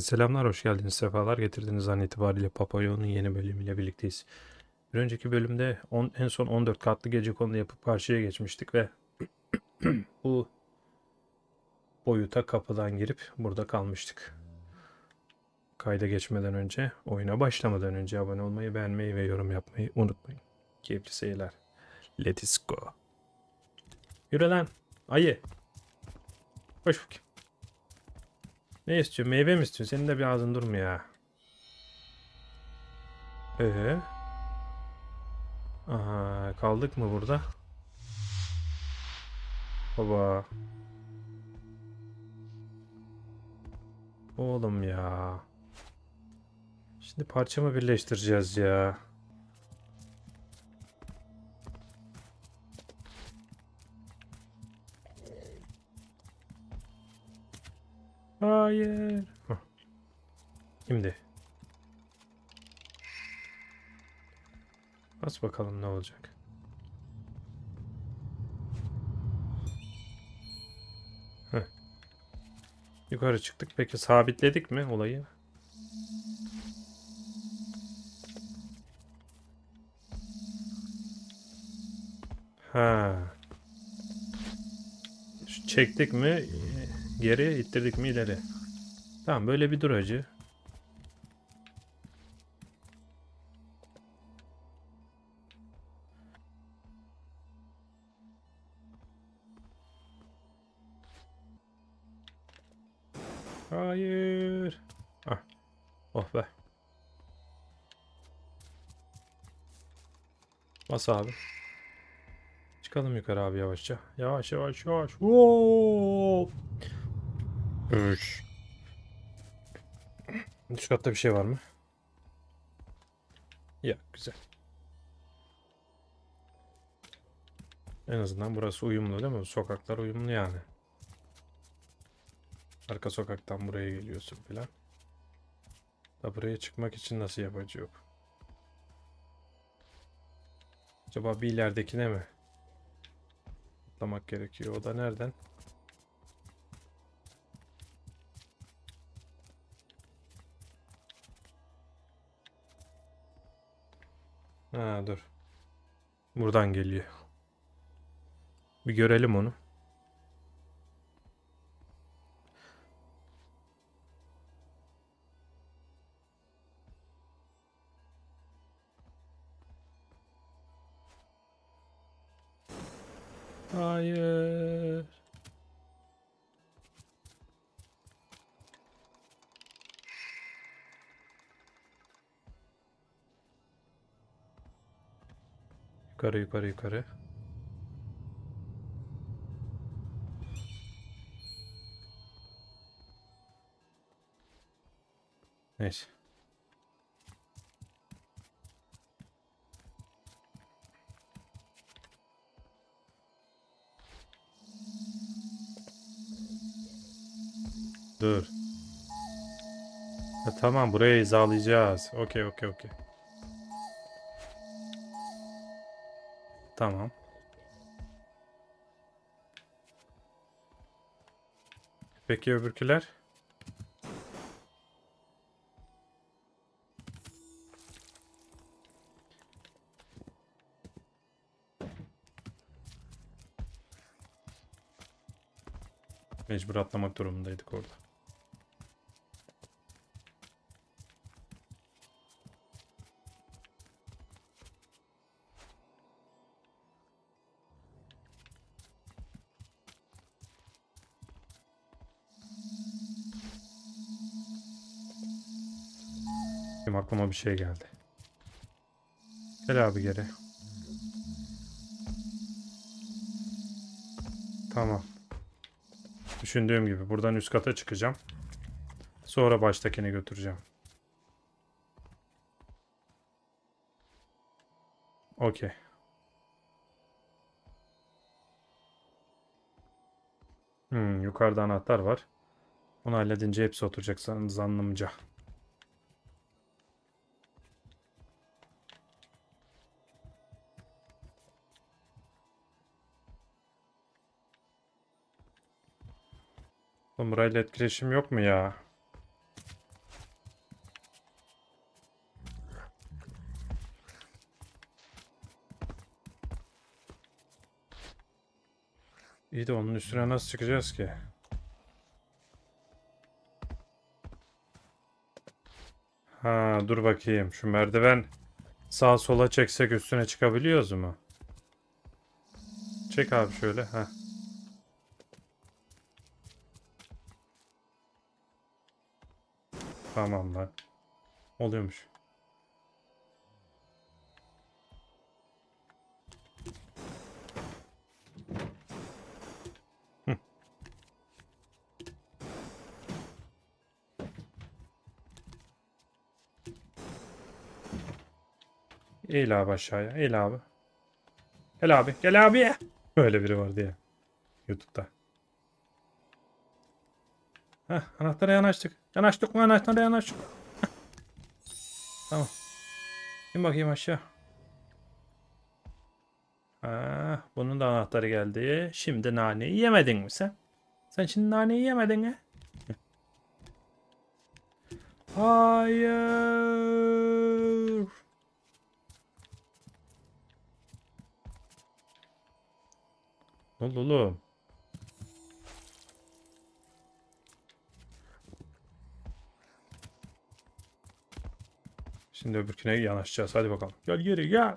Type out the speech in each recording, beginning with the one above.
Selamlar, hoş geldiniz, sefalar getirdiniz an itibariyle Papayon'un yeni bölümüyle birlikteyiz. Bir önceki bölümde on- en son 14 katlı gece konu yapıp karşıya geçmiştik ve bu boyuta kapıdan girip burada kalmıştık. Kayda geçmeden önce, oyuna başlamadan önce abone olmayı, beğenmeyi ve yorum yapmayı unutmayın. Keyifli seyirler. Let's go. Yürü lan, ayı. Koş bakayım. Ne istiyor? Meyve mi istiyor? Senin de bir ağzın durmuyor ya. Ee? Aha, kaldık mı burada? Baba. Oğlum ya. Şimdi parça mı birleştireceğiz ya? Hayır. Şimdi. Bas bakalım ne olacak. Heh. Yukarı çıktık. Peki sabitledik mi olayı? Ha. Çektik mi geri, ittirdik mi ileri. Tamam böyle bir dur hacı. Hayır. Ah. Oh be. Bas abi. Çıkalım yukarı abi yavaşça. Yavaş yavaş yavaş. Woo! Üç. Üst katta bir şey var mı? Ya güzel. En azından burası uyumlu değil mi? Sokaklar uyumlu yani. Arka sokaktan buraya geliyorsun filan. Da buraya çıkmak için nasıl yapacağım? Acaba bir ileridekine mi? Atlamak gerekiyor. O da nereden? Ha dur. Buradan geliyor. Bir görelim onu. Hayır. Yukarı yukarı yukarı. Neyse. Dur. Ha, tamam buraya hizalayacağız. Okey okey okey. Tamam. Peki öbürküler? Mecbur atlamak durumundaydık orada. Aklıma bir şey geldi. Gel abi geri. Tamam. Düşündüğüm gibi buradan üst kata çıkacağım. Sonra baştakini götüreceğim. Okey. Hmm, yukarıda anahtar var. Onu halledince hepsi oturacak zannımca. Oğlum burayla etkileşim yok mu ya? İyi de onun üstüne nasıl çıkacağız ki? Ha dur bakayım şu merdiven sağa sola çeksek üstüne çıkabiliyoruz mu? Çek abi şöyle. Heh. Tamam lan. Oluyormuş. Eğil abi aşağıya. Eğil abi. Gel abi. Gel abi. Böyle biri vardı ya. Youtube'da. Heh, anahtara yanaştık. Yanaştık mı anahtara yanaştık. Tamam. İn bakayım aşağı. Ha, bunun da anahtarı geldi. Şimdi naneyi yemedin mi sen? Sen şimdi naneyi yemedin mi? Hayır. Ne oldu oğlum? Şimdi öbürküne yanaşacağız. Hadi bakalım. Gel geri gel.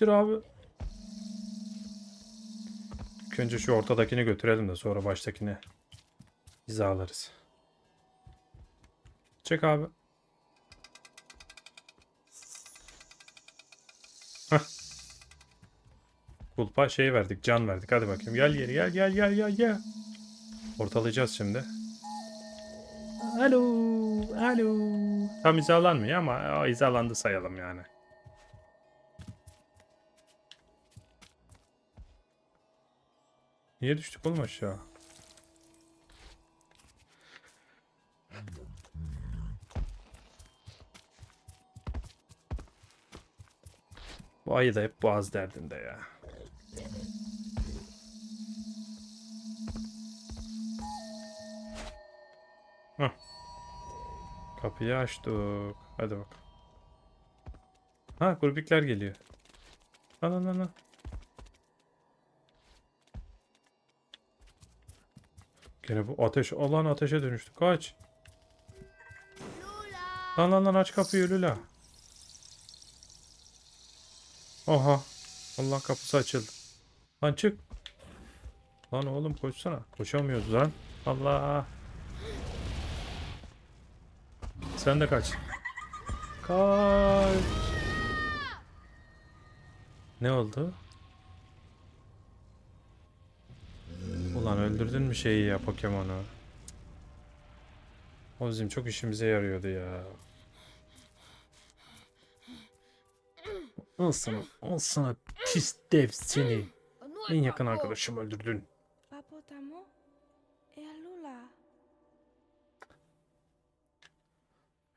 Dur abi. İlk önce şu ortadakini götürelim de sonra baştakini hizalarız. Çek abi. Hah. Kulpa şey verdik, can verdik. Hadi bakayım. Gel geri, gel gel gel gel gel. Ortalayacağız şimdi. Alo, alo. Tam hizalanmıyor ama o hizalandı sayalım yani. Niye düştük oğlum aşağı? Bu ayı da hep boğaz derdinde ya. Kapıyı açtık. Hadi bak. Ha kurbikler geliyor. Lan lan lan. Gene bu ateş olan ateşe dönüştü. Kaç. Lan lan lan aç kapıyı Lula. Oha. Allah kapısı açıldı. Lan çık. Lan oğlum koşsana. Koşamıyoruz lan. Allah. Sen de kaç. Kaç. Ne oldu? Ulan öldürdün mü şeyi ya Pokemon'u? O bizim çok işimize yarıyordu ya. Al sana pis dev seni. En yakın arkadaşım öldürdün. Papotamo e a Lula.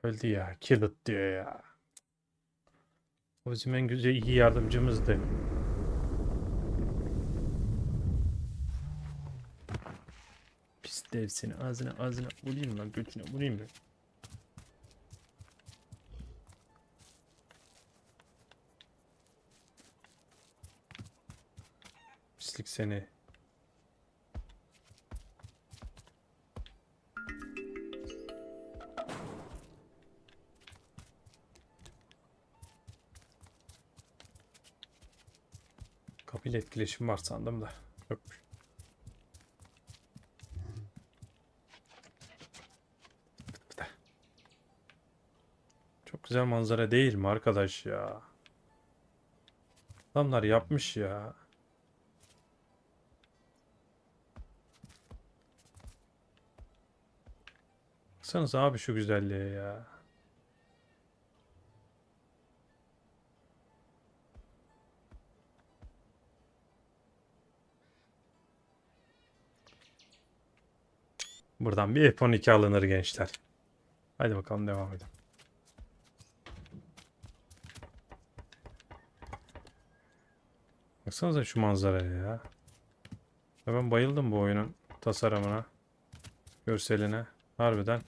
Öldü ya. Kill it diyor ya. O bizim en güzel iyi yardımcımızdı. Pis dev seni. Ağzına ağzına vurayım lan götüne vurayım lan. Pislik seni. Kapıyla etkileşim var sandım da. Yokmuş. Çok güzel manzara değil mi arkadaş ya? Adamlar yapmış ya. Baksanıza abi şu güzelliğe ya. Buradan bir F12 alınır gençler. Hadi bakalım devam edelim. Baksanıza şu manzaraya ya. Ben bayıldım bu oyunun tasarımına. Görseline. Harbiden.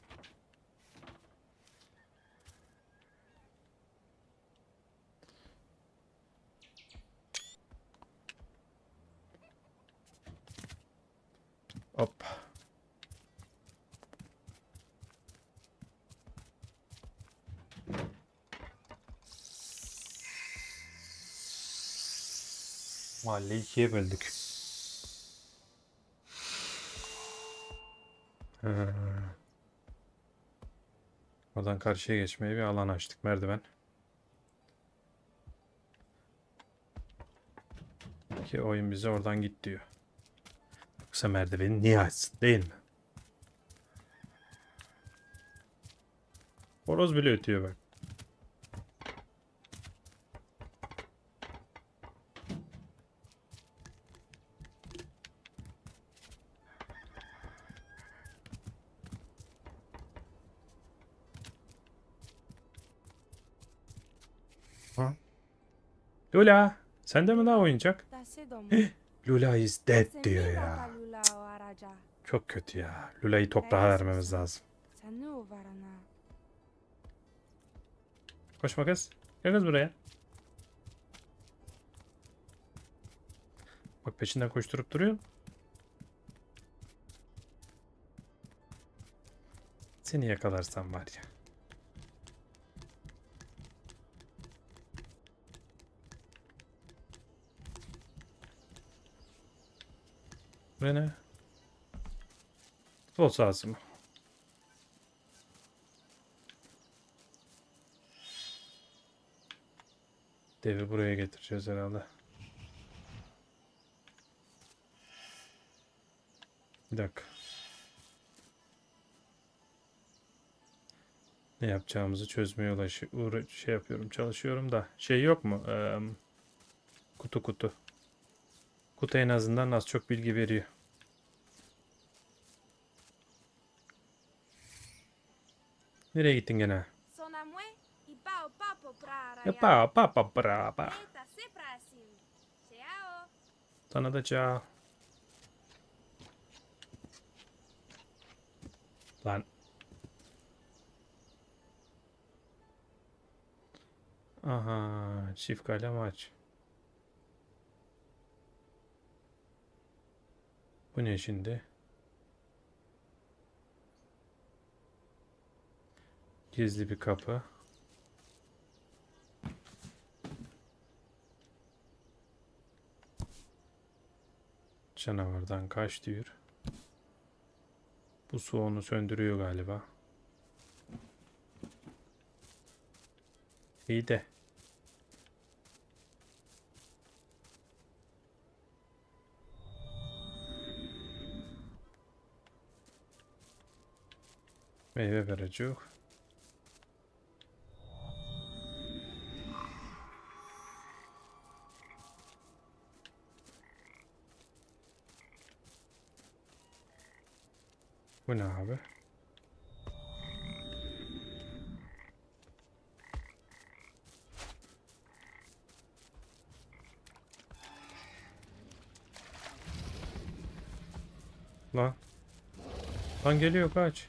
İkiye böldük. Ha. Oradan karşıya geçmeye bir alan açtık merdiven. Ki oyun bize oradan git diyor. Yoksa merdiveni niye açsın değil mi? Horoz bile ötüyor bak. Ha? Lula, sende mi daha oyuncak? Lula is dead Sen diyor ya. Çok kötü ya. Lula'yı toprağa vermemiz lazım. Sen ne o varana? Koşma kız. Gel kız buraya. Bak peşinden koşturup duruyor. Seni yakalarsam var ya. Ve ne? Futbol sahası mı? Devi buraya getireceğiz herhalde. Bir dakika. Ne yapacağımızı çözmeye ulaşı şey yapıyorum, çalışıyorum da şey yok mu? Eee, kutu kutu. Kutu en azından az çok bilgi veriyor. Nereye gittin gene? Pao papo pra araja. Ya pa pa pa pa pa. Eta se prasim. Ciao. Sana da çağ. Lan. Aha, çift kale maç. Bu ne şimdi? Gizli bir kapı. Canavardan kaç diyor. Bu su onu söndürüyor galiba. İyi de. Meyve verecek. Bu ne abi? Lan. Lan geliyor kaç.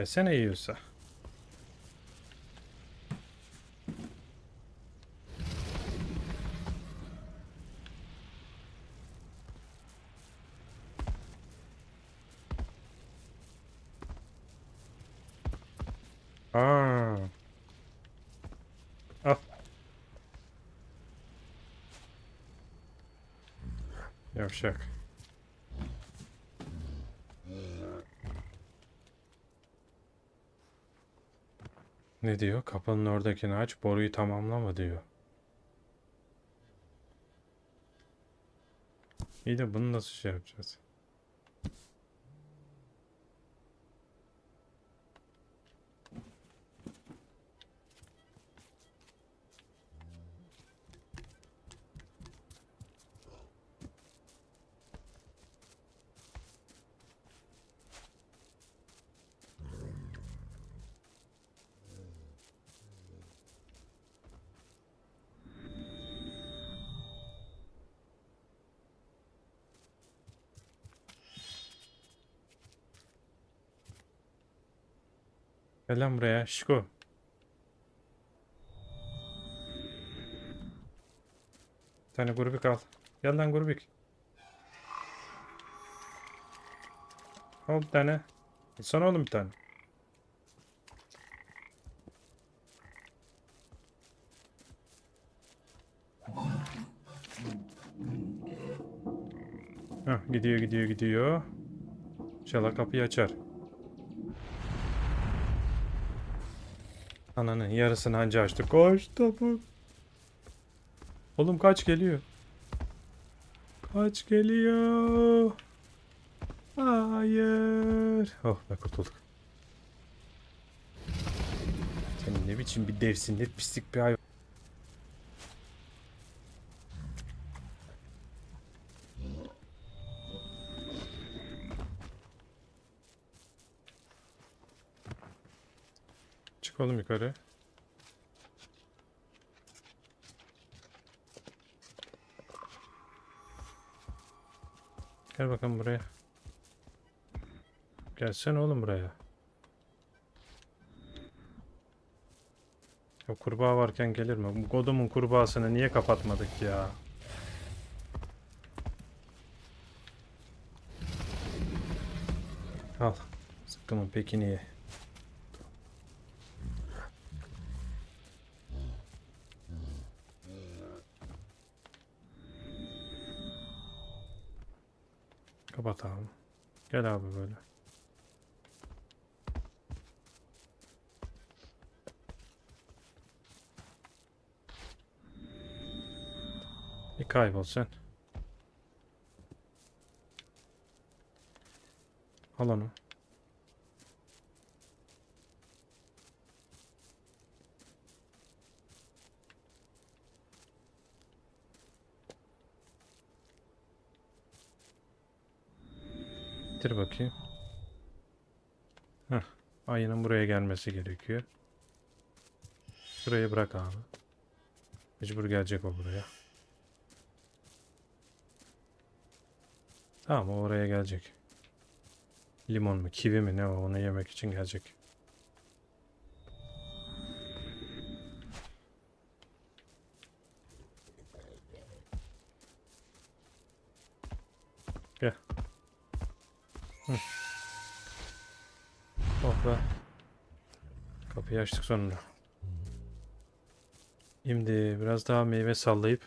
Gelsene yiyorsa. Aa. Al. Yavşak. Ne diyor? Kapının oradakini aç, boruyu tamamlama diyor. İyi de bunu nasıl şey yapacağız? Gel lan buraya Şiko. Bir tane grubik al. Gel lan grubik. Al bir tane. Sana oğlum bir tane. Heh, gidiyor gidiyor gidiyor. İnşallah kapıyı açar. Ananın yarısını anca açtı. Koş topuk. Oğlum kaç geliyor? Kaç geliyor? Hayır. Oh be kurtulduk. Sen ne biçim bir devsin ne pislik bir hayvan. Çık oğlum yukarı. Gel bakalım buraya. Gelsene oğlum buraya. Ya kurbağa varken gelir mi? Bu Godumun kurbağasını niye kapatmadık ya? Al. Sıkkımın pekini ye. Gel abi böyle. Bir kaybol sen. Al. Bitir bakayım. Heh, ayının buraya gelmesi gerekiyor. Şurayı bırak abi. Mecbur gelecek o buraya. Tamam oraya gelecek. Limon mu kivi mi ne o onu yemek için gelecek. Kapıyı açtık sonunda. Şimdi biraz daha meyve sallayıp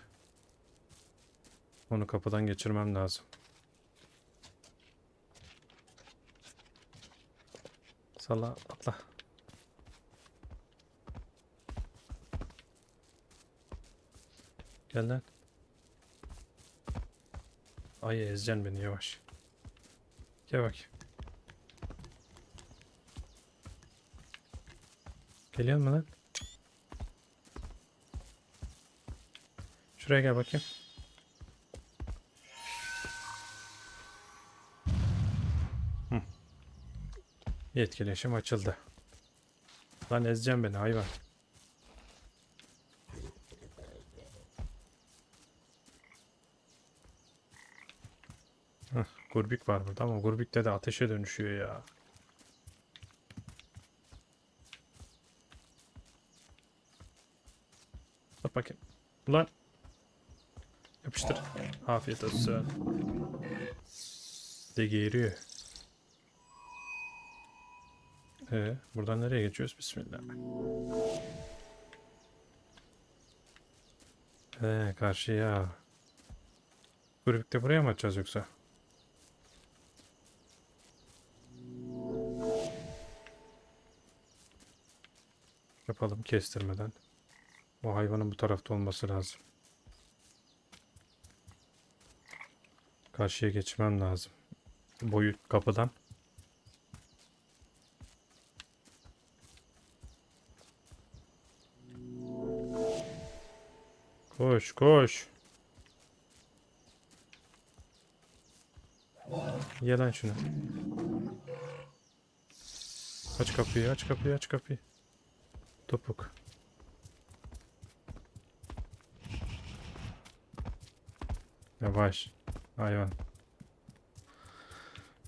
onu kapıdan geçirmem lazım. Salla atla. Gel lan. Ay ezeceksin beni yavaş. Gel bak. Geliyor mu lan? Şuraya gel bakayım. Hı. Etkileşim açıldı. Lan ezeceğim beni hayvan. Heh, gurbik var burada ama gurbikte de ateşe dönüşüyor ya. Bak bakayım. Ulan. Yapıştır. Afiyet olsun. De geğiriyor. Ee, buradan nereye geçiyoruz? Bismillah. Ee, karşıya. Gurbikte buraya mı açacağız yoksa? Yapalım kestirmeden. O hayvanın bu tarafta olması lazım. Karşıya geçmem lazım. Boyu kapıdan. Koş koş. Ye lan şunu. Aç kapıyı aç kapıyı aç kapıyı. Topuk. Yavaş. Hayvan.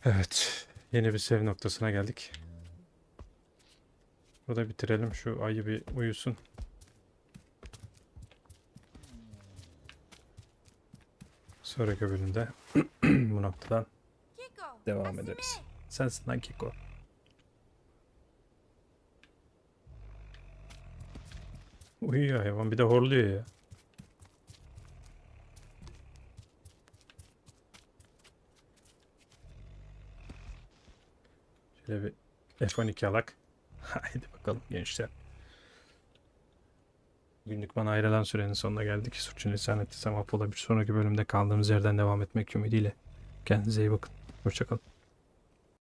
Evet. Yeni bir sev noktasına geldik. Burada bitirelim. Şu ayı bir uyusun. Sonraki bölümde bu noktadan devam ederiz. Sensin lan Kiko. Uyuyor hayvan bir de horluyor ya. Şöyle bir F12 alak. Haydi bakalım gençler. Günlük bana ayrılan sürenin sonuna geldik. Suçun lisan ettiysem affola bir sonraki bölümde kaldığımız yerden devam etmek ümidiyle. Kendinize iyi bakın. Hoşçakalın.